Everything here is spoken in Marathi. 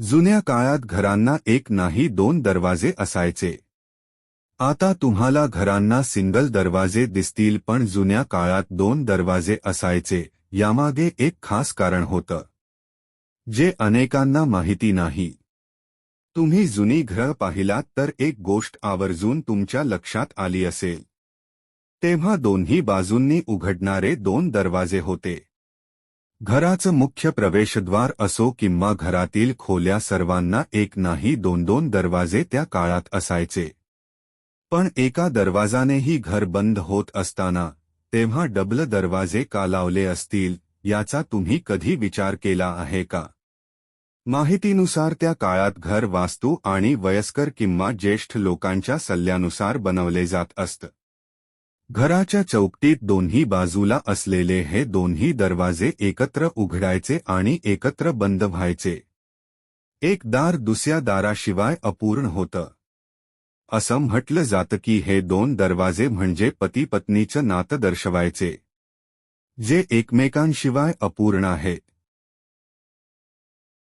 जुन्या काळात घरांना एक नाही दोन दरवाजे असायचे. आता तुम्हाला घरांना सिंगल दरवाजे दिसतील पण जुन्या काळात दोन दरवाजे असायचे यामागे एक खास कारण होतं. जे अनेकांना माहिती नाही. तुम्ही जुनी घरं पाहिलात तर एक गोष्ट आवर्जून तुमच्या लक्षात आली असेल. तेव्हा दोन्ही बाजूंनी उघडणारे दोन दरवाजे होते. घराचं मुख्य प्रवेशद्वार असो किंवा घरातील खोल्या सर्वांना एक नाही दोन दोन दरवाजे त्या काळात असायचे. पण एका दरवाजानेही घर बंद होत असताना तेव्हा डबल दरवाजे का लावले असतील याचा तुम्ही कधी विचार केला आहे का? माहितीनुसार त्या काळात घर वास्तू आणि वयस्कर किंवा ज्येष्ठ लोकांच्या सल्ल्यानुसार बनवले जात असतं. घराच्या चौकटीत दोन्ही बाजूला असलेले हे दोन्ही दरवाजे एकत्र उघडायचे आणि एकत्र बंद व्हायचे. एक दार दुसऱ्या दाराशिवाय अपूर्ण होतं. असं म्हटलं जातं की हे दोन दरवाजे म्हणजे पती पत्नीचं नातं दर्शवायचे. जे एकमेकांशिवाय अपूर्ण आहे.